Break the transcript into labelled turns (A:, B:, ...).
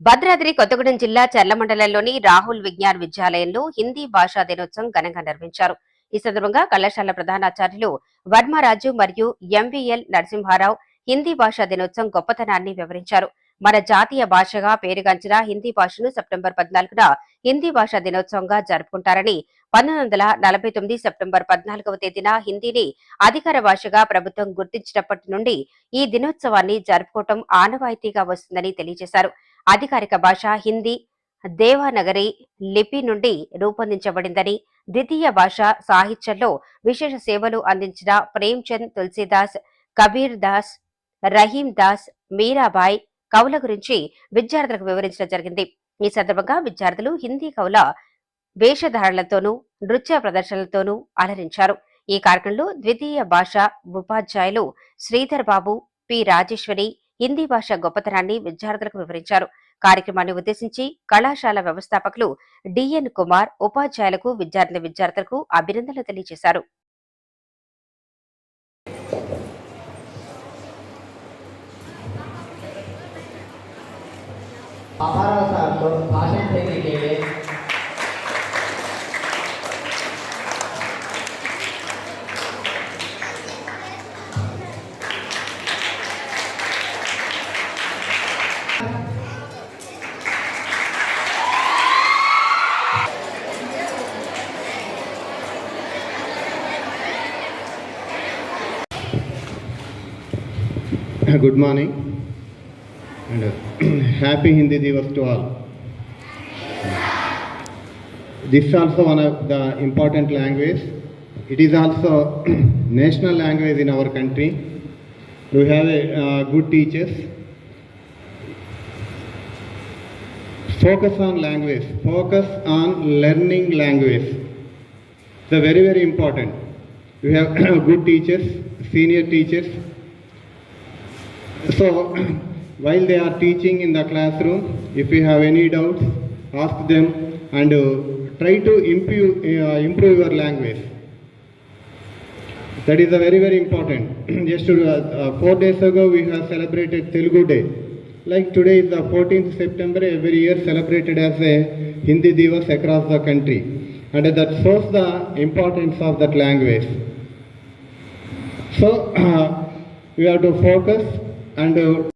A: భద్రాద్రి కొత్తగూడెం జిల్లా చర్ల మండలంలోని రాహుల్ విజ్ఞాన్ విద్యాలయంలో హిందీ భాషా దినోత్సవం ఘనంగా నిర్వహించారు. ఈ సందర్భంగా కళాశాల ప్రధానాచార్యులు వర్మరాజు మరియు ఎంవీఎల్ నరసింహారావు హిందీ భాషా దినోత్సవం గొప్పతనాన్ని వివరించారు. మన జాతీయ భాషగా పేరుగాంచిన హిందీ భాషను సెప్టెంబర్ పద్నాలుగున హిందీ భాషా దినోత్సవంగా జరుపుకుంటారని పంతొమ్మిది వందల నలభై తొమ్మిది సెప్టెంబర్ పద్నాలుగవ తేదీన హిందీని అధికార భాషగా ప్రభుత్వం గుర్తించినప్పటి నుండి ఈ దినోత్సవాన్ని జరుపుకోవటం ఆనవాయితీగా వస్తుందని తెలియజేశారు. అధికారిక భాష హిందీ దేవనగరి లిపి నుండి రూపొందించబడిందని ద్వితీయ భాష సాహిత్యంలో విశేష సేవలు అందించిన ప్రేమ్చంద్ తులసీదాస్ కబీర్ దాస్ రహీం దాస్ మీరాబాయ్ కవుల గురించి విద్యార్థులకు వివరించడం జరిగింది. ఈ సందర్భంగా విద్యార్థులు హిందీ కవుల వేషధారణలతోనూ నృత్య ప్రదర్శనలతోనూ అలరించారు. ఈ కార్యక్రమంలో ద్వితీయ భాష ఉపాధ్యాయులు శ్రీధర్ బాబు పి రాజేశ్వరి హిందీ భాష గొప్పతనాన్ని విద్యార్థులకు వివరించారు. కార్యక్రమాన్ని ఉద్దేశించి కళాశాల వ్యవస్థాపకులు డిఎన్ కుమార్ ఉపాధ్యాయులకు విద్యార్థుల విద్యార్థులకు అభినందనలు తెలియజేశారు.
B: అపారాసాల్లో
C: Good morning and uh, happy Hindi Divas to all. This is also one of the important language. It is also national language in our country. We have a, uh, good teachers. Focus on language. Focus on learning language. It's very very important. We have good teachers, senior teachers, so, while they are teaching in the classroom, if you have any doubts, ask them and uh, try to improve, uh, improve your language. That is a very, very important. Just uh, uh, four days ago, we have celebrated Telugu Day. Like today is the 14th September, every year celebrated as a Hindi Divas across the country. And that shows the importance of that language. So, we have to focus and uh,